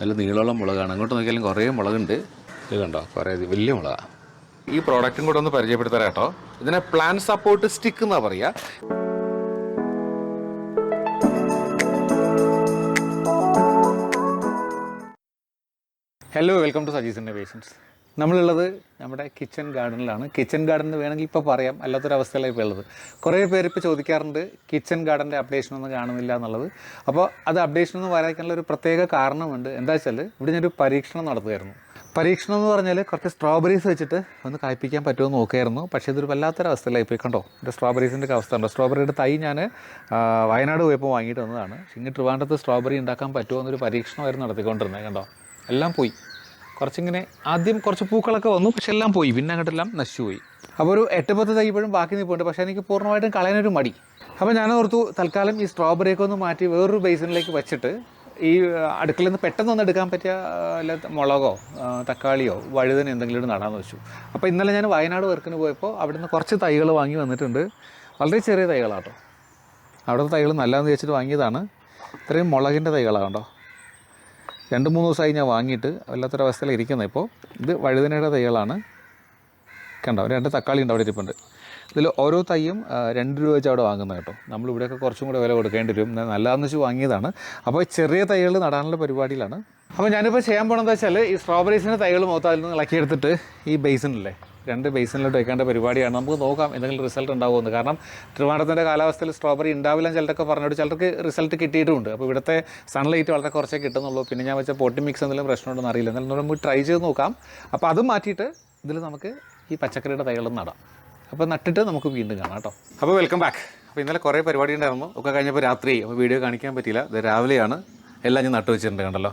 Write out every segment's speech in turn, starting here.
നല്ല നീളമുള്ള മുളകാണ്. അങ്ങോട്ട് നോക്കിയാലും കുറേ മുളകുണ്ട്. ഇത് കണ്ടോ? കുറേ വലിയ മുളകാണ് ഈ പ്രോഡക്റ്റും കൂടെ ഒന്ന് പരിചയപ്പെടുത്തരാം കേട്ടോ. ഇതിനെ പ്ലാൻ സപ്പോർട്ട് സ്റ്റിക്ക് എന്നാ പറയുക ഹലോ വെൽക്കം ടു സജീസിന്റെ ഇന്നോവേഷൻസ് നമ്മളുള്ളത് നമ്മുടെ കിച്ചൺ ഗാർഡനിലാണ് കിച്ചൺ ഗാർഡൻ വേണമെങ്കിൽ ഇപ്പോൾ പറയാം. അല്ലാത്തൊരവസ്ഥയിലാണ് ഇപ്പോൾ ഉള്ളത്. കുറേ പേര് ഇപ്പോൾ ചോദിക്കാറുണ്ട് കിച്ചൺ ഗാർഡന്റെ അപ്ഡേഷൻ ഒന്നും കാണുന്നില്ല എന്നുള്ളത്. അപ്പോൾ അത് അപ്ഡേഷൻ ഒന്നും വരാക്കാനുള്ള ഒരു പ്രത്യേക കാരണമുണ്ട്. എന്താ വെച്ചാൽ ഇവിടെ ഞാനൊരു പരീക്ഷണം നടത്തുമായിരുന്നു പരീക്ഷണം എന്ന് പറഞ്ഞാൽ കുറച്ച് സ്ട്രോബെറീസ് വെച്ചിട്ട് ഒന്ന് കായ്പ്പിക്കാൻ പറ്റുമോ നോക്കിയായിരുന്നു പക്ഷേ ഇതൊരു വല്ലാത്തൊരവസ്ഥയിലായി പോയി കണ്ടോ? എന്റെ സ്ട്രോബെറീസിന്റെ അവസ്ഥ ഉണ്ടോ സ്ട്രോബെറിയുടെ തൈ ഞാൻ വയനാട് പോയപ്പോൾ വാങ്ങിയിട്ട് വന്നതാണ്. ഇങ്ങനെ ഇങ്ങ് ട്രിവാൻഡ്രത്ത് സ്ട്രോബെറി ഉണ്ടാക്കാൻ പറ്റുമോ എന്നൊരു പരീക്ഷണമായിരുന്നു നടത്തിക്കൊണ്ടിരുന്നത്. കണ്ടോ? എല്ലാം പോയി. കുറച്ചിങ്ങനെ ആദ്യം കുറച്ച് പൂക്കളൊക്കെ വന്നു പക്ഷെ എല്ലാം പോയി. പിന്നെ അങ്ങോട്ടെല്ലാം നശിച്ചുപോയി. അപ്പോൾ ഒരു എട്ട് പത്ത് ബാക്കി നിൽപ്പുണ്ട്. പക്ഷേ എനിക്ക് പൂർണമായിട്ടും കളയാനൊരു മടി. അപ്പോൾ ഞാൻ ഓർത്തു തൽക്കാലം ഈ സ്ട്രോബെറിയൊക്കെ ഒന്ന് മാറ്റി വേറൊരു ബേസിനിലേക്ക് വെച്ചിട്ട് ഈ അടുക്കളയിൽ നിന്ന് പെട്ടെന്ന് ഒന്ന് എടുക്കാൻ പറ്റിയ അല്ല മുളകോ തക്കാളിയോ വഴുതന എന്തെങ്കിലും ഇട്ട് നടാമെന്ന് വെച്ചു. അപ്പോൾ ഇന്നലെ ഞാൻ വയനാട് വർക്കിന് പോയപ്പോൾ അവിടുന്ന് കുറച്ച് തൈകൾ വാങ്ങി വന്നിട്ടുണ്ട്. വളരെ ചെറിയ തൈകളാട്ടോ. അവിടുത്തെ തൈകൾ നല്ലതെന്ന് വെച്ചിട്ട് വാങ്ങിയതാണ്. ഇത്രയും മുളകിന്റെ തൈകളാണ് കണ്ടോ? രണ്ട് മൂന്ന് ദിവസമായി ഞാൻ വാങ്ങിയിട്ട് വല്ലാത്തൊരവസ്ഥയിൽ ഇരിക്കുന്നത്. ഇപ്പോൾ ഇത് വഴുതനയുടെ തൈകളാണ്. കണ്ടോ? രണ്ട് തക്കാളി ഉണ്ട് അവിടെ ഇരിപ്പുണ്ട്. ഇതിൽ ഓരോ തൈയും രണ്ട് രൂപ വെച്ച് അവിടെ വാങ്ങുന്നത് കേട്ടോ. നമ്മൾ ഇവിടെയൊക്കെ കുറച്ചും കൂടെ വില കൊടുക്കേണ്ടി വരും. നല്ലതെന്ന് വെച്ച് വാങ്ങിയതാണ്. അപ്പോൾ ചെറിയ തൈകൾ നടാനുള്ള പരിപാടിയിലാണ്. അപ്പോൾ ഞാനിപ്പോൾ ചെയ്യാൻ പോകണമെന്ന് വെച്ചാൽ ഈ സ്ട്രോബെറീസിന്റെ തൈകൾ മൊത്തം അതിൽ നിന്ന് ഇളക്കിയെടുത്തിട്ട് ഈ ബേസിനില്ലേ രണ്ട് ബേസിനിലോട്ട് വെക്കേണ്ട പരിപാടിയാണ്. നമുക്ക് നോക്കാം എന്തെങ്കിലും റിസൾട്ട് ഉണ്ടാകുമെന്ന് കാരണം ട്രിവാൻഡ്രത്തിന്റെ കാലാവസ്ഥയിൽ സ്ട്രോബെറി ഉണ്ടാവില്ല ചിലരൊക്കെ പറഞ്ഞിട്ട് ചിലർക്ക് റിസൾട്ട് കിട്ടിയിട്ടുണ്ട് അപ്പോൾ ഇവിടുത്തെ സൺലൈറ്റ് വളരെ കുറച്ചേ കിട്ടുന്നുള്ളൂ. പിന്നെ ഞാൻ വെച്ച പൊട്ടി മിക്സ് എന്തെങ്കിലും പ്രശ്നമുണ്ടെന്ന് അറിയില്ല. എന്നാലും നമുക്ക് ട്രൈ ചെയ്ത് നോക്കാം. അപ്പോൾ അത് മാറ്റിയിട്ട് ഇതിൽ നമുക്ക് ഈ പച്ചക്കറിയുടെ തൈകളും നടാം. അപ്പോൾ നട്ടിട്ട് നമുക്ക് വീണ്ടും കാണാം കേട്ടോ. അപ്പോൾ വെൽക്കം ബാക്ക് അപ്പോൾ ഇന്നലെ കുറേ പരിപാടി ഉണ്ടായിരുന്നു. ഒക്കെ കഴിഞ്ഞപ്പോൾ രാത്രി. അപ്പോൾ വീഡിയോ കാണിക്കാൻ പറ്റിയില്ല. ഇത് രാവിലെയാണ്. എല്ലാം ഞാൻ നട്ടു വെച്ചിട്ടുണ്ട് കണ്ടല്ലോ.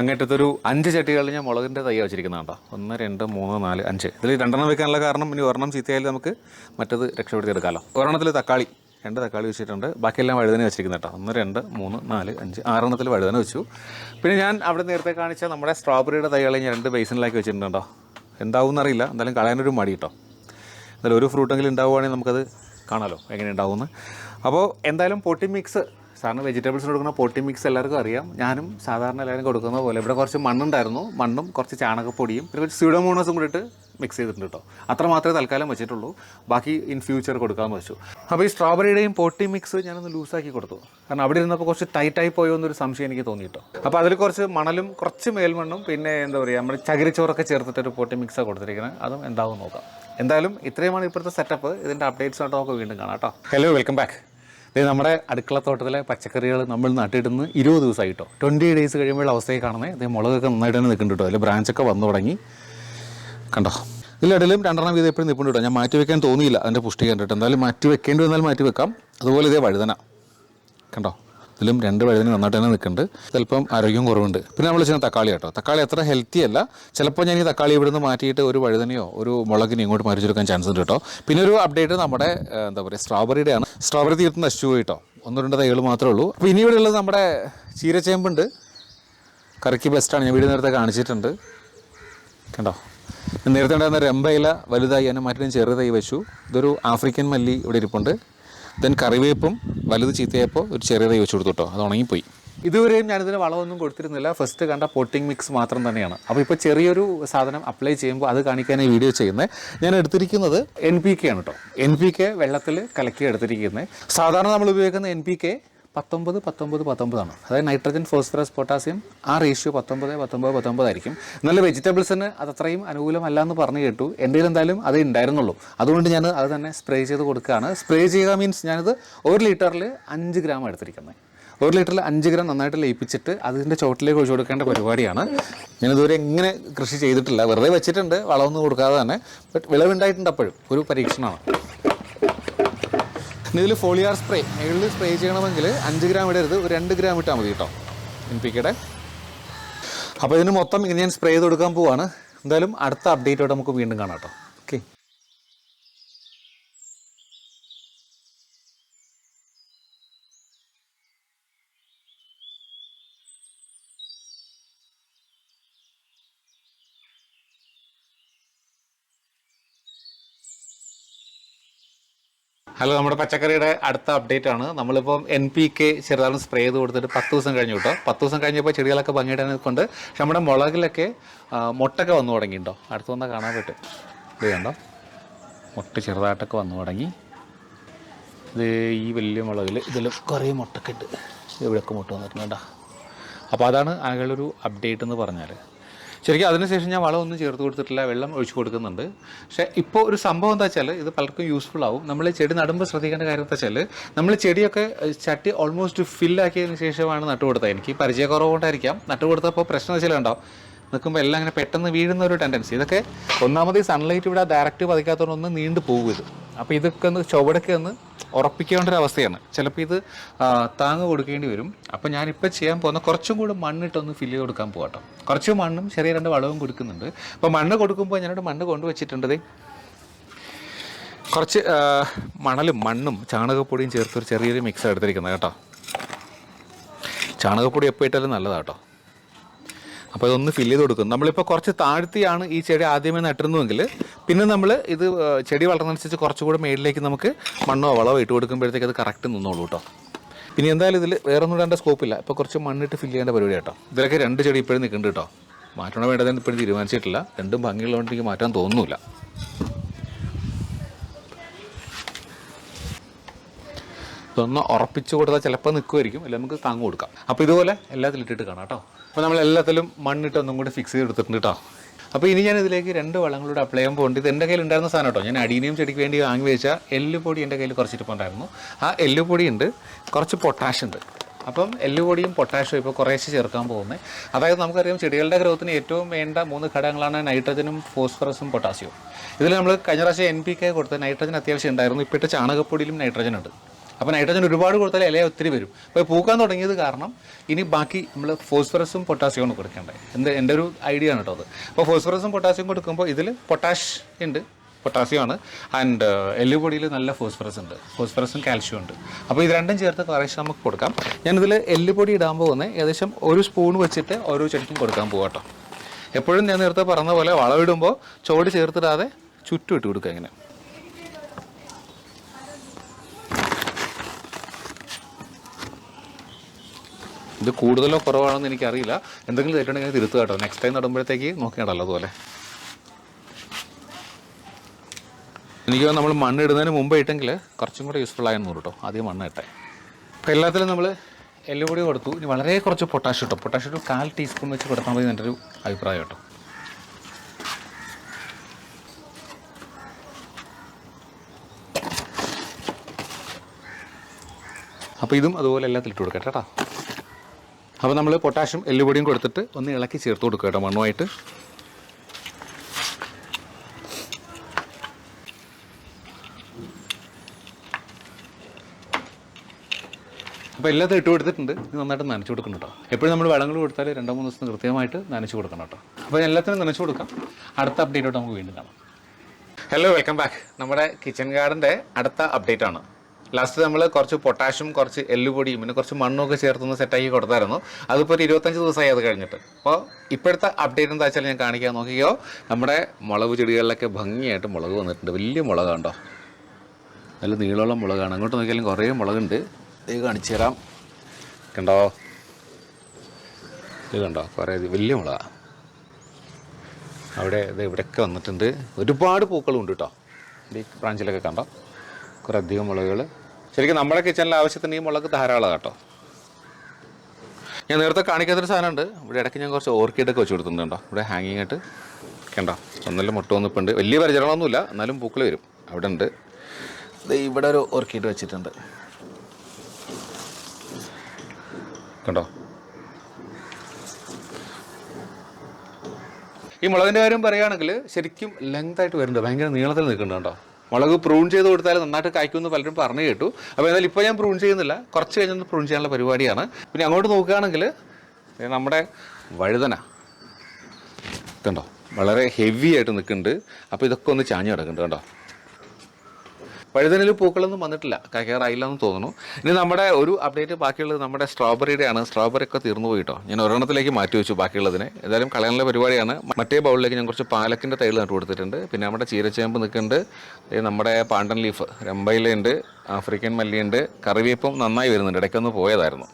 അങ്ങേറ്റത്തൊരു അഞ്ച് ചട്ടികളിൽ ഞാൻ മുളകിന്റെ തൈ വെച്ചിരിക്കുന്നത് കേട്ടോ ഒന്ന് രണ്ട് മൂന്ന് നാല് അഞ്ച്. ഇതിൽ രണ്ടെണ്ണം വെക്കാനുള്ള കാരണം ഇനി ഒരെണ്ണം ചീത്തയായാലും നമുക്ക് മറ്റത് രക്ഷപ്പെടുത്തി എടുക്കാമല്ലോ ഒരെണ്ണത്തിൽ തക്കാളി രണ്ട് തക്കാളി വെച്ചിട്ടുണ്ട്. ബാക്കിയെല്ലാം വഴുതന വെച്ചിരിക്കുന്നത് കേട്ടോ. ഒന്ന് രണ്ട് മൂന്ന് നാല് അഞ്ച്. ആറെണ്ണത്തിൽ വഴുതന വെച്ചു. പിന്നെ ഞാൻ അവിടെ നേരത്തെ കാണിച്ച നമ്മുടെ സ്ട്രോബെറിയുടെ തൈകളെ ഞാൻ രണ്ട് ബേസിനിലാക്കി വെച്ചിട്ടുണ്ട് എന്താവും എന്നറിയില്ല. എന്തായാലും കളയാനൊരു മടി കേട്ടോ. എന്തായാലും ഒരു ഫ്രൂട്ടെങ്കിലും ഉണ്ടാവുകയാണെങ്കിൽ നമുക്കത് കാണാമല്ലോ എങ്ങനെ ഉണ്ടാവുമെന്ന്. അപ്പോൾ എന്തായാലും പൊട്ടി മിക്സ് സാറിന് വെജിറ്റബിൾസിന് കൊടുക്കുന്ന പൊട്ടി മിക്സ് എല്ലാവർക്കും അറിയാം. ഞാനും സാധാരണ എല്ലാവരും കൊടുക്കുന്ന പോലെ ഇവിടെ കുറച്ച് മണ്ണുണ്ടായിരുന്നു. മണ്ണും കുറച്ച് ചാണകപ്പൊടിയും പിന്നെ കുറച്ച് സ്യൂഡോമോണസും കൂടിയിട്ട് മിക്സ് ചെയ്തിട്ടുണ്ട് കേട്ടോ അത്ര മാത്രമേ തൽക്കാലം വെച്ചിട്ടുള്ളൂ. ബാക്കി ഇൻ ഫ്യൂച്ചർ കൊടുക്കാമെന്ന് വെച്ചു. അപ്പോൾ ഈ സ്ട്രോബെറിയുടെയും പൊട്ടി മിക്സ് ഞാനൊന്ന് ലൂസാക്കി കൊടുത്തു. കാരണം അവിടെ ഇരുന്നപ്പോൾ കുറച്ച് ടൈറ്റായി പോയോ എന്നൊരു സംശയം എനിക്ക് തോന്നി കേട്ടോ അപ്പോൾ അതിൽ കുറച്ച് മണലും കുറച്ച് മേൽമണ്ണും പിന്നെ എന്താ പറയുക നമ്മൾ ചകിരിച്ചോറൊക്കെ ചേർത്തിട്ടൊരു പൊട്ടി മിക്സാണ് കൊടുത്തിരിക്കുന്നത് അതും എന്താവും നോക്കാം. എന്തായാലും ഇത്രയുമാണ് ഇപ്പോഴത്തെ സെറ്റപ്പ് ഇതിന്റെ അപ്ഡേറ്റ്സ് ആയിട്ട് നമുക്ക് വീണ്ടും കാണാം കേട്ടോ ഹലോ വെൽക്കം ബാക്ക് ഇത് നമ്മുടെ അടുക്കള തോട്ടത്തിലെ പച്ചക്കറികൾ നമ്മൾ നട്ടിടുന്ന് ഇരുപത് ദിവസമായി കേട്ടോ ട്വന്റി ഡേയ്സ് കഴിയുമ്പോൾ അവസ്ഥയെ കാണുന്നത് ഇത് മുളകൊക്കെ നന്നായിട്ട് തന്നെ നിൽക്കുന്നുണ്ട് കേട്ടോ. അതിൽ ബ്രാഞ്ചൊക്കെ വന്നു തുടങ്ങി. കണ്ടോ? ഇതിലിടയിലും രണ്ടെണ്ണം വീതം എപ്പോഴും നിൽപ്പുണ്ട് കേട്ടോ. ഞാൻ മാറ്റി വെക്കാൻ തോന്നിയില്ല അതിന്റെ പുഷ്ടി കണ്ടിട്ട് എന്തായാലും മാറ്റി വെക്കേണ്ടി വന്നാൽ മാറ്റി വെക്കാം. അതുപോലെ ഇതേ വഴുതന. കണ്ടോ? ഇതിലും രണ്ട് വഴുതന നന്നായിട്ട് തന്നെ നിൽക്കുന്നുണ്ട്. ചിലപ്പം ആരോഗ്യം കുറവുണ്ട്. പിന്നെ നമ്മൾ ചെയ്യുന്ന തക്കാളി കേട്ടോ. തക്കാളി അത്ര ഹെൽത്തി അല്ല. ചിലപ്പോൾ ഞാൻ ഈ തക്കാളി ഇവിടുന്ന് മാറ്റിയിട്ട് ഒരു വഴുതനയോ ഒരു മുളകിനെയോ ഇങ്ങോട്ട് മാറ്റിച്ചെടുക്കാൻ ചാൻസ് ഉണ്ട് കേട്ടോ. പിന്നെ ഒരു അപ്ഡേറ്റ് നമ്മുടെ എന്താ പറയുക സ്ട്രോബെറിയുടെ ആണ് സ്ട്രോബെറി തീർത്ത് നശിച്ചു പോയി കേട്ടോ. ഒന്ന് രണ്ട് തൈകൾ മാത്രമേ ഉള്ളൂ. അപ്പോൾ ഇനി ഇവിടെ ഉള്ളത് നമ്മുടെ ചീരച്ചേമ്പുണ്ട്. കറിക്ക് ബെസ്റ്റാണ് ഞാൻ വീട് നേരത്തെ കാണിച്ചിട്ടുണ്ട്. കണ്ടോ? നേരത്തെ ഉണ്ടായിരുന്ന രമ്പയില വലുതായി അതിനെ മാറ്റി ചെറുതായി വെച്ചു. ഇതൊരു ആഫ്രിക്കൻ മല്ലി ഇവിടെ ഇരിപ്പുണ്ട്. ദെൻ കറിവേപ്പും വലുത് ചീത്തയപ്പോൾ ഒരു ചെറിയ വെച്ച് കൊടുത്തു കേട്ടോ. അത് ഉണങ്ങിപ്പോയി. ഇതുവരെയും ഞാനിതിന് വളമൊന്നും കൊടുത്തിരുന്നില്ല. ഫസ്റ്റ് കണ്ട പൊട്ടിംഗ് മിക്സ് മാത്രം തന്നെയാണ്. അപ്പോൾ ഇപ്പോൾ ചെറിയൊരു സാധനം അപ്ലൈ ചെയ്യുമ്പോൾ അത് കാണിക്കാനായി വീഡിയോ ചെയ്യുന്നത് ഞാൻ എടുത്തിരിക്കുന്നത് എൻ പി കെ ആണ് കേട്ടോ. എൻ പി കെ വെള്ളത്തിൽ കലക്കി എടുത്തിരിക്കുന്നത് സാധാരണ നമ്മൾ ഉപയോഗിക്കുന്ന എൻ പി കെ പത്തൊമ്പത് പത്തൊമ്പത് പത്തൊമ്പതാണ് അതായത് നൈട്രജൻ ഫോസ്ഫറസ് പൊട്ടാസ്യം ആ റേഷ്യോ പത്തൊമ്പത് പത്തൊമ്പത് പത്തൊമ്പതായിരിക്കും നല്ല വെജിറ്റബിൾസിന് അത് അത്രയും അനുകൂലമല്ല എന്ന് പറഞ്ഞു കേട്ടു. എന്റെ എന്തായാലും അത് ഉണ്ടായിരുന്നുള്ളൂ. അതുകൊണ്ട് ഞാൻ അത് തന്നെ സ്പ്രേ ചെയ്ത് കൊടുക്കുകയാണ്. സ്പ്രേ ചെയ്യുക മീൻസ് ഞാനത് ഒരു ലിറ്ററിൽ അഞ്ച് ഗ്രാം എടുത്തിരിക്കുന്നത്. ഒരു ലിറ്ററിൽ അഞ്ച് ഗ്രാം നന്നായിട്ട് ലയിപ്പിച്ചിട്ട് അതിന്റെ ചോട്ടിലേക്ക് ഒഴിച്ചു കൊടുക്കേണ്ട പരിപാടിയാണ്. ഞാനിതുവരെ എങ്ങനെ കൃഷി ചെയ്തിട്ടില്ല. വെറുതെ വെച്ചിട്ടുണ്ട്. വളമൊന്നും കൊടുക്കാതെ തന്നെ. ബട്ട് വിളവുണ്ടായിട്ടുണ്ട് അപ്പോഴും. ഒരു പരീക്ഷണമാണ്. ഇതിൽ ഫോളിയാർ സ്പ്രേ മുകളിൽ സ്പ്രേ ചെയ്യണമെങ്കിൽ അഞ്ച് ഗ്രാം ഇടരുത്. ഒരു രണ്ട് ഗ്രാം ഇട്ടാൽ മതി കേട്ടോ. എൻ പി കെയുടെ അപ്പോൾ ഇതിന് മൊത്തം ഇങ്ങനെ ഞാൻ സ്പ്രേ ചെയ്ത് കൊടുക്കാൻ പോവാണ്. എന്തായാലും അടുത്ത അപ്ഡേറ്റോടെ നമുക്ക് വീണ്ടും കാണാം കേട്ടോ. ഹലോ നമ്മുടെ പച്ചക്കറിയുടെ അടുത്ത അപ്ഡേറ്റ് ആണ്. നമ്മളിപ്പം എൻ പി കെ ചെറുതാലും സ്പ്രേ ചെയ്ത് കൊടുത്തിട്ട് പത്ത് ദിവസം കഴിഞ്ഞു കേട്ടോ. പത്ത് ദിവസം കഴിഞ്ഞപ്പോൾ ചെടികളൊക്കെ ഭംഗിയിട്ട് കൊണ്ട് പക്ഷെ നമ്മുടെ മുളകിലൊക്കെ മുട്ടൊക്കെ വന്നു തുടങ്ങിയിട്ടുണ്ടോ അടുത്ത് വന്നാൽ കാണാൻ പറ്റും. ഇത് കണ്ടോ? മുട്ട ചെറുതായിട്ടൊക്കെ വന്നു തുടങ്ങി. ഇത് ഈ വലിയ മുളകിൽ ഇതിൽ കുറേ മുട്ടൊക്കെ ഉണ്ട് ഇവിടെയൊക്കെ മുട്ട വന്നിട്ടുണ്ട് കേട്ടോ. അപ്പോൾ അതാണ് അയാളൊരു അപ്ഡേറ്റ് എന്ന് പറഞ്ഞാൽ ശരിക്കും അതിനുശേഷം ഞാൻ വളമൊന്നും ചേർത്ത് കൊടുത്തിട്ടില്ല വെള്ളം ഒഴിച്ചു കൊടുക്കുന്നുണ്ട്. പക്ഷേ ഇപ്പോൾ ഒരു സംഭവം എന്താ വെച്ചാൽ ഇത് പലർക്കും യൂസ്ഫുൾ ആവും. നമ്മൾ ചെടി നടുമ്പോൾ ശ്രദ്ധിക്കേണ്ട കാര്യം എന്താ വെച്ചാൽ നമ്മൾ ചെടിയൊക്കെ ചട്ടി ഓൾമോസ്റ്റ് ഫില്ലാക്കിയതിന് ശേഷമാണ് നട്ടു കൊടുത്തത്. എനിക്ക് പരിചയക്കുറവ് കൊണ്ടായിരിക്കാം നട്ടു കൊടുത്തപ്പോൾ പ്രശ്നം വെച്ചാൽ ഉണ്ടാവും നിൽക്കുമ്പോൾ എല്ലാം അങ്ങനെ പെട്ടെന്ന് വീഴുന്ന ഒരു ടെൻഡൻസി ഇതൊക്കെ ഒന്നാമത് സൺലൈറ്റ് ഇവിടെ ഡയറക്റ്റ് പതിക്കാത്തതുകൊണ്ട് ഒന്ന് നീണ്ടു പോകും ഇത്. അപ്പോൾ ഇതൊക്കെ ഒന്ന് ചുവടൊക്കെ ഒന്ന് ഉറപ്പിക്കേണ്ട ഒരു അവസ്ഥയാണ്. ചിലപ്പോൾ ഇത് താങ്ങ് കൊടുക്കേണ്ടി വരും. അപ്പോൾ ഞാനിപ്പോൾ ചെയ്യാൻ പോകുന്ന കുറച്ചും കൂടെ മണ്ണിട്ടൊന്ന് ഫില്ല് ചെയ്ത് കൊടുക്കാൻ പോകട്ടോ കുറച്ച് മണ്ണും ചെറിയ രണ്ട് വളവും കൊടുക്കുന്നുണ്ട്. അപ്പോൾ മണ്ണ് കൊടുക്കുമ്പോൾ ഞാനിവിടെ മണ്ണ് കൊണ്ടുവച്ചിട്ടുണ്ടതേ. കുറച്ച് മണലും മണ്ണും ചാണകപ്പൊടിയും ചേർത്തൊരു ചെറിയൊരു മിക്സ് എടുത്തിരിക്കുന്നത് കേട്ടോ. ചാണകപ്പൊടി എപ്പോൾ ഇട്ടാലും നല്ലതാട്ടോ. അപ്പോൾ ഇതൊന്ന് ഫില്ല് ചെയ്ത് കൊടുക്കും. നമ്മളിപ്പോൾ കുറച്ച് താഴ്ത്തിയാണ് ഈ ചെടി ആദ്യമേ നട്ടിരുന്നുവെങ്കിൽ പിന്നെ നമ്മൾ ഇത് ചെടി വളർന്നനുസരിച്ച് കുറച്ചുകൂടെ മേളിലേക്ക് നമുക്ക് മണ്ണോ വളമോ ഇട്ട് കൊടുക്കുമ്പോഴത്തേക്ക് അത് കറക്റ്റ് നിന്നോളൂ കേട്ടോ പിന്നെ എന്തായാലും ഇതിൽ വേറെ ഒന്നും ഇടേണ്ട സ്കോപ്പില്ല ഇപ്പോൾ കുറച്ച് മണ്ണിട്ട് ഫില്ല് ചെയ്യേണ്ട പരിപാടി കേട്ടോ ഇതിലൊക്കെ രണ്ട് ചെടി ഇപ്പോഴും നിൽക്കുന്നുണ്ട് കേട്ടോ മാറ്റണോ വേണ്ടതെന്ന് ഇപ്പോഴും തീരുമാനിച്ചിട്ടില്ല. രണ്ടും ഭംഗിയുള്ളതുകൊണ്ട് എനിക്ക് മാറ്റാൻ തോന്നുന്നില്ല. ഇതൊന്ന് ഉറപ്പിച്ചു കൊടുത്താൽ ചിലപ്പോൾ നിൽക്കുമായിരിക്കും അല്ലെങ്കിൽ നമുക്ക് താങ്ങ് കൊടുക്കാം. അപ്പോൾ ഇതുപോലെ എല്ലാത്തിലും ഇട്ടിട്ട് കാണാം കേട്ടോ അപ്പോൾ നമ്മൾ എല്ലാത്തിലും മണ്ണിട്ട് ഒന്നും കൂടി ഫിക്സ് ചെയ്ത് എടുത്തിട്ടുണ്ട് കേട്ടോ അപ്പോൾ ഇനി ഞാൻ ഇതിലേക്ക് രണ്ട് വളങ്ങളൂടെ അപ്ലൈ ചെയ്യാൻ പോകുന്നുണ്ട് ഇത് എന്റെ കയ്യിൽ ഉണ്ടായിരുന്ന സാധനം കേട്ടോ ഞാൻ അടീനിയം ചെടിക്ക് വേണ്ടി വാങ്ങി വെച്ച എല്ലുപൊടി എന്റെ കയ്യിൽ കുറച്ചിട്ടുണ്ടായിരുന്നു ആ എല്ലുപൊടി ഉണ്ട്. കുറച്ച് പൊട്ടാഷ് ഉണ്ട്. അപ്പം എല്ലുപൊടിയും പൊട്ടാഷും ഇപ്പോൾ കുറേശ്ശെ ചേർക്കാൻ പോകുന്നത് അതായത് നമുക്കറിയാം ചെടികളുടെ ഗ്രോത്തിന് ഏറ്റവും വേണ്ട മൂന്ന് ഘടകങ്ങളാണ് നൈട്രജനും ഫോസ്ഫറസും പൊട്ടാസ്യവും. ഇതിൽ നമ്മൾ കഴിഞ്ഞ പ്രാവശ്യം എൻ പി കെ കൊടുത്ത നൈട്രജൻ അത്യാവശ്യം ഉണ്ടായിരുന്നു. ഇപ്പോഴത്തെ ചാണകപ്പൊടിയിലും നൈട്രജൻ ഉണ്ട്. അപ്പോൾ നൈട്രജൻ ഒരുപാട് കൊടുത്താൽ ഇല ഒത്തിരി വരും. അപ്പോൾ പൂക്കാൻ തുടങ്ങിയത് കാരണം ഇനി ബാക്കി നമ്മൾ ഫോസ്ഫറസും പൊട്ടാസ്യവും കൊടുക്കേണ്ടത്. എന്ത് എന്റെ ഒരു ഐഡിയ ആണ് കേട്ടോ അത്. അപ്പോൾ ഫോസ്ഫറസും പൊട്ടാസ്യവും കൊടുക്കുമ്പോൾ ഇതിൽ പൊട്ടാഷ് ഉണ്ട് പൊട്ടാസ്യമാണ് ആൻഡ് എല്ലുപൊടിയിൽ നല്ല ഫോസ്ഫറസ് ഉണ്ട്. ഫോസ്ഫറസും കാൽഷ്യം ഉണ്ട്. അപ്പോൾ ഇത് രണ്ടും ചേർത്ത് കുറേശ്ശെ നമുക്ക് കൊടുക്കാം. ഞാനിതിൽ എല്ലുപൊടി ഇടാൻ പോകുന്നത് ഏകദേശം ഒരു സ്പൂൺ വെച്ചിട്ട് ഓരോ ചെടിക്കും കൊടുക്കാൻ പോകാം എപ്പോഴും ഞാൻ നേരത്തെ പറഞ്ഞ പോലെ വളമിടുമ്പോൾ ചോട് ചേർത്തിടാതെ ചുറ്റും ഇട്ട് കൊടുക്കുക ഇങ്ങനെ. ഇത് കൂടുതലോ കുറവാണെന്ന് എനിക്കറിയില്ല. എന്തെങ്കിലും തെറ്റുണ്ടെങ്കിൽ തിരുത്തുക കേട്ടോ. നെക്സ്റ്റ് ടൈം നടുമ്പോഴത്തേക്ക് നോക്കിയാണല്ലോ അതുപോലെ എനിക്ക് നമ്മൾ മണ്ണ് ഇടുന്നതിന് മുമ്പ് ഇട്ടെങ്കിൽ കുറച്ചും കൂടെ യൂസ്ഫുൾ ആയെന്ന് കേട്ടോ. ആദ്യം മണ്ണ് ഇട്ടെ. അപ്പോൾ എല്ലാത്തിലും നമ്മൾ എല്ലുപൊടി കൊടുത്തു. ഇനി വളരെ കുറച്ച് പൊട്ടാഷ് കിട്ടും പൊട്ടാഷ് ഒരു കാൽ ടീസ്പൂൺ വെച്ച് കൊടുത്താൽ മതി എന്റെ ഒരു അഭിപ്രായം കേട്ടോ. അപ്പോൾ ഇതും അതുപോലെ എല്ലാത്തിലിട്ട് കൊടുക്കട്ടെ കേട്ടോ. അപ്പോൾ നമ്മൾ പൊട്ടാഷ്യം എല്ലുപൊടിയും കൊടുത്തിട്ട് ഒന്ന് ഇളക്കി ചേർത്ത് കൊടുക്കുക കേട്ടോ മണ്ണുമായിട്ട്. അപ്പോൾ എല്ലാത്തും ഇട്ട് കൊടുത്തിട്ടുണ്ട്. നന്നായിട്ട് നനച്ച് കൊടുക്കണം കേട്ടോ. എപ്പോഴും നമ്മൾ വളങ്ങൾ കൊടുത്താൽ രണ്ടോ മൂന്ന് ദിവസം കൃത്യമായിട്ട് നനച്ച് കൊടുക്കണം കേട്ടോ. അപ്പോൾ എല്ലാത്തിനും നനച്ച് കൊടുക്കാം. അടുത്ത അപ്ഡേറ്റോട്ട് നമുക്ക് വീണ്ടും കാണാം. ഹലോ വെൽക്കം ബാക്ക് നമ്മുടെ കിച്ചൺ ഗാർഡന്റെ അടുത്ത അപ്ഡേറ്റ് ആണ്. ലാസ്റ്റ് നമ്മൾ കുറച്ച് പൊട്ടാഷ്യം കുറച്ച് എല്ലുപൊടിയും പിന്നെ കുറച്ച് മണ്ണൊക്കെ ചേർത്തൊന്ന് സെറ്റാക്കി കൊടുത്തായിരുന്നു. അതിപ്പോൾ ഒരു ഇരുപത്തഞ്ച് ദിവസമായി അത് കഴിഞ്ഞിട്ട്. അപ്പോൾ ഇപ്പോഴത്തെ അപ്ഡേറ്റ് എന്താ വെച്ചാൽ ഞാൻ കാണിക്കാൻ നോക്കിയോ നമ്മുടെ മുളക് ചെടികളിലൊക്കെ ഭംഗിയായിട്ട് മുളക് വന്നിട്ടുണ്ട്. വലിയ മുളകാണ്ടോ? നല്ല നീളമുള്ള മുളകാണ്. അങ്ങോട്ട് നോക്കിയാലും കുറേ മുളകുണ്ട്. ഇത് കാണിച്ചു തരാം. കണ്ടോ? ഇത് കണ്ടോ? കുറേ വലിയ മുളകാണ് അവിടെ ഇത് ഇവിടെയൊക്കെ വന്നിട്ടുണ്ട്. ഒരുപാട് പൂക്കളും ഉണ്ട് കേട്ടോ. ഈ ബ്രാഞ്ചിലൊക്കെ കണ്ടോ? കുറേ അധികം മുളകുകൾ ശരിക്കും നമ്മുടെ കിച്ചണിലെ ആവശ്യത്തിന് ഈ മുളക് ധാരാളം കേട്ടോ. ഞാൻ നേരത്തെ കാണിക്കാത്തൊരു സാധനമുണ്ട്. ഇവിടെ ഇടയ്ക്ക് ഞാൻ കുറച്ച് ഓർക്കിഡൊക്കെ വെച്ച് കൊടുത്തിട്ടുണ്ട് ഇവിടെ ഹാങ്ങിങ് ആയിട്ട്. കണ്ടോ? ഒന്നല്ല മുട്ട വന്നിപ്പുണ്ട്. വലിയ പരിചരണമൊന്നുമില്ല. എന്നാലും പൂക്കൾ വരും. അവിടെ ഉണ്ട്. ഇവിടെ ഒരു ഓർക്കിഡ് വെച്ചിട്ടുണ്ട്. കണ്ടോ? ഈ മുളകിന്റെ കാര്യം പറയുകയാണെങ്കിൽ ശരിക്കും ലെങ്ത് ആയിട്ട് വരുന്നുണ്ട്. ഭയങ്കര നീളത്തിൽ നിൽക്കുന്നുണ്ട് കേട്ടോ. മുളക് പ്രൂൺ ചെയ്ത് കൊടുത്താൽ നന്നായിട്ട് കായ്ക്കുമെന്ന് പലരും പറഞ്ഞു കേട്ടു. അപ്പോൾ എന്നാൽ ഇപ്പോൾ ഞാൻ പ്രൂൺ ചെയ്യുന്നില്ല. കുറച്ച് കഴിഞ്ഞൊന്ന് പ്രൂൺ ചെയ്യാനുള്ള പരിപാടിയാണ്. പിന്നെ അങ്ങോട്ട് നോക്കുകയാണെങ്കിൽ നമ്മുടെ വഴുതന. കണ്ടോ? വളരെ ഹെവി ആയിട്ട് നിൽക്കുന്നുണ്ട്. അപ്പോൾ ഇതൊക്കെ ഒന്ന് ചാഞ്ഞ് കിടക്കുന്നുണ്ട്. കണ്ടോ? വഴുതനയിൽ പൂക്കളൊന്നും വന്നിട്ടില്ല. കയറായില്ലെന്ന് തോന്നുന്നു. ഇനി നമ്മുടെ ഒരു അപ്ഡേറ്റ് ബാക്കിയുള്ളത് നമ്മുടെ സ്ട്രോബെറിയുടെ ആണ് സ്ട്രോബെറി ഒക്കെ തീർന്നു പോയിട്ടോ. ഞാൻ ഒരെണ്ണത്തിലേക്ക് മാറ്റി വെച്ചു ബാക്കിയുള്ളതിനെ. ഏതായാലും കളയാനുള്ള പരിപാടിയാണ്. മറ്റേ ബൗളിലേക്ക് ഞാൻ കുറച്ച് പാലക്കിന്റെ തൈകൾ നട്ടു കൊടുത്തിട്ടുണ്ട്. പിന്നെ നമ്മുടെ ചീരച്ചേമ്പ് നിൽക്കുന്നുണ്ട് നമ്മുടെ പാണ്ടൻ ലീഫ് രമ്പയിലുണ്ട് ആഫ്രിക്കൻ മല്ലിയുണ്ട് കറിവേപ്പും നന്നായി വരുന്നുണ്ട്. ഇടയ്ക്കൊന്ന് പോയതായിരുന്നു.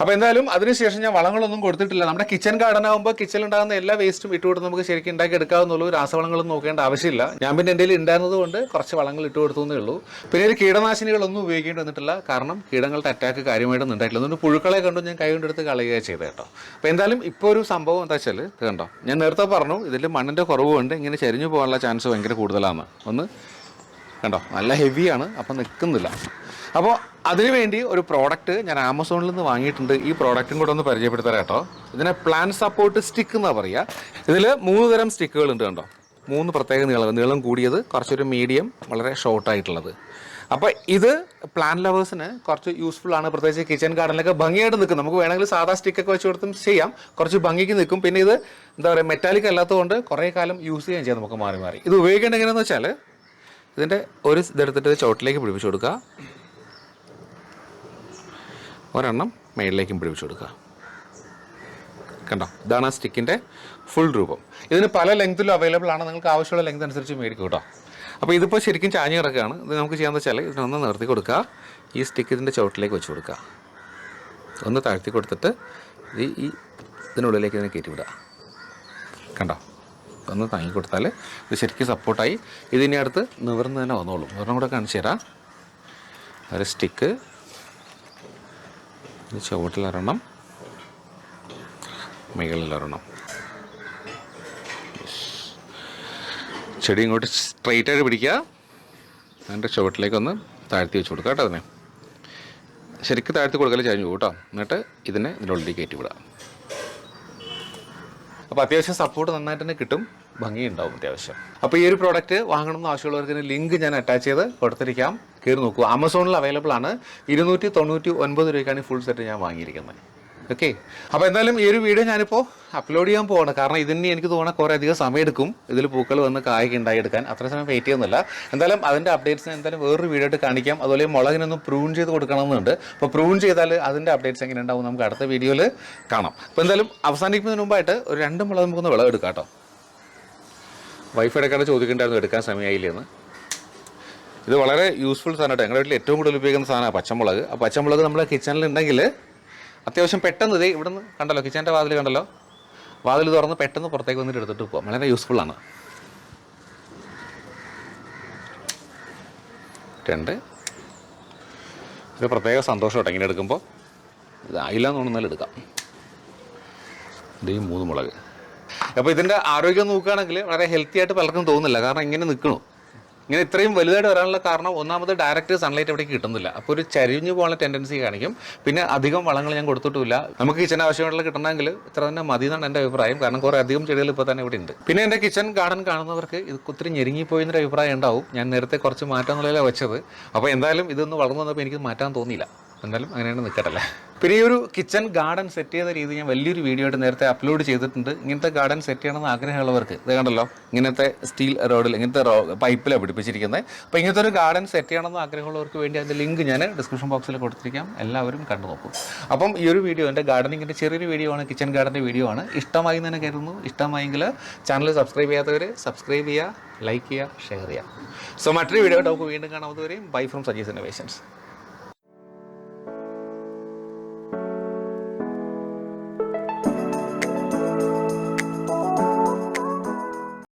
അപ്പോൾ എന്തായാലും അതിനുശേഷം ഞാൻ വളങ്ങളൊന്നും കൊടുത്തിട്ടില്ല. നമ്മുടെ കിച്ചൺ ഗാർഡൻ ആകുമ്പോൾ കിച്ചണിൽ ഉണ്ടാകുന്ന എല്ലാ വേസ്റ്റും ഇട്ട് കൊടുത്ത് നമുക്ക് ശരിക്കും ഉണ്ടാക്കി എടുക്കാവുന്നുള്ളൂ. രാസവളങ്ങളൊന്നും നോക്കേണ്ട ആവശ്യമില്ല. ഞാൻ പിന്നെ എന്റെ ഉണ്ടായിരുന്നത് കൊണ്ട് കുറച്ച് വളങ്ങൾ ഇട്ട് കൊടുത്തുന്നേ ഉള്ളൂ. പിന്നെ ഒരു കീടനാശിനികളൊന്നും ഉപയോഗിക്കേണ്ടി വന്നിട്ടില്ല. കാരണം കീടങ്ങളുടെ അറ്റാക്ക് കാര്യമായിട്ടൊന്നും ഉണ്ടായിട്ടില്ല. അതുകൊണ്ട് പുഴുക്കളെ കണ്ടു ഞാൻ കൈ കൊണ്ടെടുത്ത് കളയുക ചെയ്തത് കേട്ടോ. അപ്പോൾ എന്തായാലും ഇപ്പോൾ ഒരു സംഭവം എന്താ വെച്ചാൽ കണ്ടോ? ഞാൻ നേരത്തെ പറഞ്ഞു ഇതിൽ മണ്ണിന്റെ കുറവുകൊണ്ട് ഇങ്ങനെ ചരിഞ്ഞു പോകാനുള്ള ചാൻസ് ഭയങ്കര കൂടുതലാണ്. ഒന്ന് കണ്ടോ? നല്ല ഹെവിയാണ് അപ്പം നിൽക്കുന്നില്ല അപ്പോൾ അതിനുവേണ്ടി ഒരു പ്രോഡക്റ്റ് ഞാൻ ആമസോണിൽ നിന്ന് വാങ്ങിയിട്ടുണ്ട്. ഈ പ്രോഡക്റ്റും കൂടെ ഒന്ന് പരിചയപ്പെടുത്തരാം കേട്ടോ. ഇതിനെ പ്ലാൻ സപ്പോർട്ട് സ്റ്റിക്ക് എന്ന് പറയുക ഇതിൽ മൂന്ന് തരം സ്റ്റിക്കുകൾ ഉണ്ട് കണ്ടോ? മൂന്ന് പ്രത്യേക നീളം. നീളം കൂടിയത് കുറച്ചൊരു മീഡിയം വളരെ ഷോർട്ട് ആയിട്ടുള്ളത്. അപ്പോൾ ഇത് പ്ലാൻ ലവേഴ്സിന് കുറച്ച് യൂസ്ഫുൾ ആണ്. പ്രത്യേകിച്ച് കിച്ചൺ ഗാർഡനിലൊക്കെ ഭംഗിയായിട്ട് നിൽക്കും. നമുക്ക് വേണമെങ്കിൽ സാധാ സ്റ്റിക്കൊക്കെ വെച്ച് കൊടുത്തും ചെയ്യാം. കുറച്ച് ഭംഗിക്ക് നിൽക്കും. പിന്നെ ഇത് എന്താ പറയുക മെറ്റാലിക് അല്ലാത്തതുകൊണ്ട് കുറേ കാലം യൂസ് ചെയ്യാൻ ചെയ്യാം നമുക്ക് മാറി മാറി. ഇത് ഉപയോഗിക്കേണ്ടത് എങ്ങനെയാണെന്ന് വെച്ചാൽ ഇതിന്റെ ഒരു ഇതെടുത്തിട്ട് ചോട്ടിലേക്ക് പിടിപ്പിച്ച് കൊടുക്കുക. ഒരെണ്ണം മേളിലേക്കും പിടിപ്പിച്ചു കൊടുക്കുക. കണ്ടോ? ഇതാണ് ആ സ്റ്റിക്കിന്റെ ഫുൾ രൂപം. ഇതിന് പല ലെങ്തിലും അവൈലബിൾ ആണ്. നിങ്ങൾക്ക് ആവശ്യമുള്ള ലെങ്ത് അനുസരിച്ച് മേടിക്കും കേട്ടോ. അപ്പോൾ ഇതിപ്പോൾ ശരിക്കും ചാഞ്ഞ് കിടക്കുകയാണ്. ഇത് നമുക്ക് ചെയ്യാന്ന് വെച്ചാൽ ഇതിനൊന്ന് നിർത്തി കൊടുക്കുക. ഈ സ്റ്റിക്ക് ഇതിന്റെ ചുവട്ടിലേക്ക് വെച്ച് കൊടുക്കുക. ഒന്ന് താഴ്ത്തി കൊടുത്തിട്ട് ഈ ഈ ഇതിനുള്ളിലേക്ക് ഇതിനെ കയറ്റി വിടുക. കണ്ടോ? ഒന്ന് താങ്ങി കൊടുത്താൽ ഇത് ശരിക്കും സപ്പോർട്ടായി ഇതിന്റെ അടുത്ത് നിവർന്ന് തന്നെ വന്നോളും. ഒരെണ്ണം കൂടെ കാണിച്ചു തരാം. ഒരു സ്റ്റിക്ക് ഇത് ചുവട്ടിലൊരെണ്ണം മുകളിലൊരെണ്ണം ചെടി ഇങ്ങോട്ട് സ്ട്രെയിറ്റായിട്ട് പിടിക്കുക. എന്നിട്ട് ചുവട്ടിലേക്കൊന്ന് താഴ്ത്തി വെച്ച് കൊടുക്കുക കേട്ടോ അതിനെ. ശരിക്കും താഴ്ത്തി കൊടുക്കൽ ചരിഞ്ഞു പോകും കേട്ടോ. എന്നിട്ട് ഇതിനെ ഇതിനുള്ളിലേക്ക് കയറ്റി വിടാം അപ്പോൾ അത്യാവശ്യം സപ്പോർട്ട് നന്നായിട്ട് തന്നെ കിട്ടും. ഭംഗിയുണ്ടാവും അത്യാവശ്യം. അപ്പോൾ ഈ ഒരു പ്രോഡക്റ്റ് വാങ്ങണം എന്ന് ആവശ്യമുള്ളവർക്ക് ലിങ്ക് ഞാൻ അറ്റാച്ച് ചെയ്ത് കൊടുത്തിരിക്കാം. കയറി നോക്കൂ. ആമസോണിൽ അവൈലബിൾ ആണ്. ഇരുന്നൂറ്റി തൊണ്ണൂറ്റി ഒൻപത് രൂപയ്ക്കാണ് ഫുൾ സെറ്റ് ഞാൻ വാങ്ങിയിരിക്കുന്നത്. ഓക്കെ അപ്പോൾ എന്തായാലും ഈ ഒരു വീഡിയോ ഞാനിപ്പോൾ അപ്ലോഡ് ചെയ്യാൻ പോവാണ്. കാരണം ഇതിന് എനിക്ക് തോന്നുന്ന കുറേ അധികം സമയം എടുക്കും ഇതിൽ പൂക്കൾ വന്ന് കായ്ക്ക് ഉണ്ടായെടുക്കാൻ അത്ര സമയം വെയിറ്റ് ചെയ്യുന്നില്ല. എന്തായാലും അതിന്റെ അപ്ഡേറ്റ്സ് എന്തായാലും വേറൊരു വീഡിയോ ആയിട്ട് കാണിക്കാം. അതുപോലെ ഈ മുളകിനൊന്ന് പ്രൂൺ ചെയ്ത് കൊടുക്കണമെന്നുണ്ട്. അപ്പോൾ പ്രൂൺ ചെയ്താൽ അതിന്റെ അപ്ഡേറ്റ്സ് എങ്ങനെ ഉണ്ടാവും നമുക്ക് അടുത്ത വീഡിയോയിൽ കാണാം. അപ്പോൾ എന്തായാലും അവസാനിക്കുന്നതിന് മുമ്പായിട്ട് ഒരു രണ്ട് മുളക് നമുക്കൊന്ന് വിളവെടുക്കാം കേട്ടോ. വൈഫ് ഇടയ്ക്കാണ് ചോദിക്കേണ്ടായിരുന്നു എടുക്കാൻ സമയമായില്ലെന്ന്. ഇത് വളരെ യൂസ്ഫുൾ സാധനമായിട്ട് ഞങ്ങളുടെ വീട്ടിൽ ഏറ്റവും കൂടുതൽ ഉപയോഗിക്കുന്ന സാധനമാണ് പച്ചമുളക്. ആ പച്ചമുളക് നമ്മുടെ കിച്ചണിൽ ഉണ്ടെങ്കിൽ അത്യാവശ്യം പെട്ടെന്ന് ഇതേ ഇവിടുന്ന് കണ്ടല്ലോ കിച്ചന്റെ വാതിൽ കണ്ടല്ലോ? വാതിൽ തുറന്ന് പെട്ടെന്ന് പുറത്തേക്ക് വന്നിട്ട് എടുത്തിട്ട് പോകാം വളരെ യൂസ്ഫുൾ ആണ്. രണ്ട്. ഒരു പ്രത്യേക സന്തോഷം കേട്ടോ ഇങ്ങനെ എടുക്കുമ്പോൾ ഇതായില്ല എന്ന് തോന്നുന്നാലും എടുക്കാം. ഇതേ മൂന്ന് മുളക്. അപ്പോൾ ഇതിന്റെ ആരോഗ്യം നോക്കുകയാണെങ്കിൽ വളരെ ഹെൽത്തി ആയിട്ട് പലർക്കും തോന്നുന്നില്ല. കാരണം ഇങ്ങനെ നിൽക്കണു. ഇങ്ങനെ ഇത്രയും വലുതായിട്ട് വരാനുള്ള കാരണം ഒന്നാമത് ഡയറക്റ്റ് സൺലൈറ്റ് എവിടേക്ക് കിട്ടുന്നില്ല. അപ്പോൾ ഒരു ചരിഞ്ഞു പോകാനുള്ള ടെൻഡൻസി കാണിക്കും. പിന്നെ അധികം വളങ്ങൾ ഞാൻ കൊടുത്തിട്ടില്ല നമുക്ക് കിച്ചൺ ആവശ്യമായിട്ടുള്ള കിട്ടണമെങ്കിൽ ഇത്ര തന്നെ മതി എന്നാണ് എന്റെ അഭിപ്രായം. കാരണം കുറേ അധികം ചെടികൾ ഇപ്പോൾ തന്നെ ഇവിടെ ഉണ്ട്. പിന്നെ എന്റെ കിച്ചൺ ഗാർഡൻ കാണുന്നവർക്ക് ഇത് ഒത്തിരി ഞെരുങ്ങിപ്പോയി എന്നൊരു അഭിപ്രായം ഉണ്ടാവും. ഞാൻ നേരത്തെ കുറച്ച് മാറ്റം എന്നുള്ളതിലാണ് വെച്ചത്. അപ്പോൾ എന്തായാലും ഇതൊന്ന് വളർന്നു വന്നപ്പോൾ എനിക്ക് മാറ്റാൻ തോന്നിയില്ല. എന്തായാലും അങ്ങനെയാണ് നിൽക്കട്ടല്ലേ പിന്നെ ഈ ഒരു കിച്ചൺ ഗാർഡൻ സെറ്റ് ചെയ്ത രീതി ഞാൻ വലിയൊരു വീഡിയോ ആയിട്ട് നേരത്തെ അപ്ലോഡ് ചെയ്തിട്ടുണ്ട്. ഇങ്ങനത്തെ ഗാർഡൻ സെറ്റ് ചെയ്യണമെന്ന് ആഗ്രഹമുള്ളവർക്ക് ഇത് കണ്ടല്ലോ ഇങ്ങനത്തെ സ്റ്റീൽ റോഡിൽ ഇങ്ങനത്തെ റോ പൈപ്പിലാണ് പിടിപ്പിച്ചിരിക്കുന്നത് അപ്പോൾ ഇങ്ങനത്തെ ഒരു ഗാർഡൻ സെറ്റ് ചെയ്യണമെന്ന് ആഗ്രഹമുള്ളവർക്ക് വേണ്ടി അതിന്റെ ലിങ്ക് ഞാൻ ഡിസ്ക്രിപ്ഷൻ ബോക്സിൽ കൊടുത്തിരിക്കാം. എല്ലാവരും കണ്ടു നോക്കും. അപ്പം ഈ ഒരു വീഡിയോ എന്റെ ഗാർഡനിങ്ങിന്റെ ചെറിയൊരു വീഡിയോ ആണ് കിച്ചൺ ഗാർഡന്റെ വീഡിയോ ആണ്. ഇഷ്ടമായി തന്നെ കരുതുന്നു. ഇഷ്ടമായെങ്കിൽ ചാനൽ സബ്സ്ക്രൈബ് ചെയ്യാത്തവർ സബ്സ്ക്രൈബ് ചെയ്യുക ലൈക്ക് ചെയ്യുക ഷെയർ ചെയ്യുക. സോ മറ്റൊരു വീഡിയോ നമുക്ക് വീണ്ടും കാണാവുന്നവരെയും ബൈ ഫ്രം സജീസ് ഇന്നോവേഷൻസ്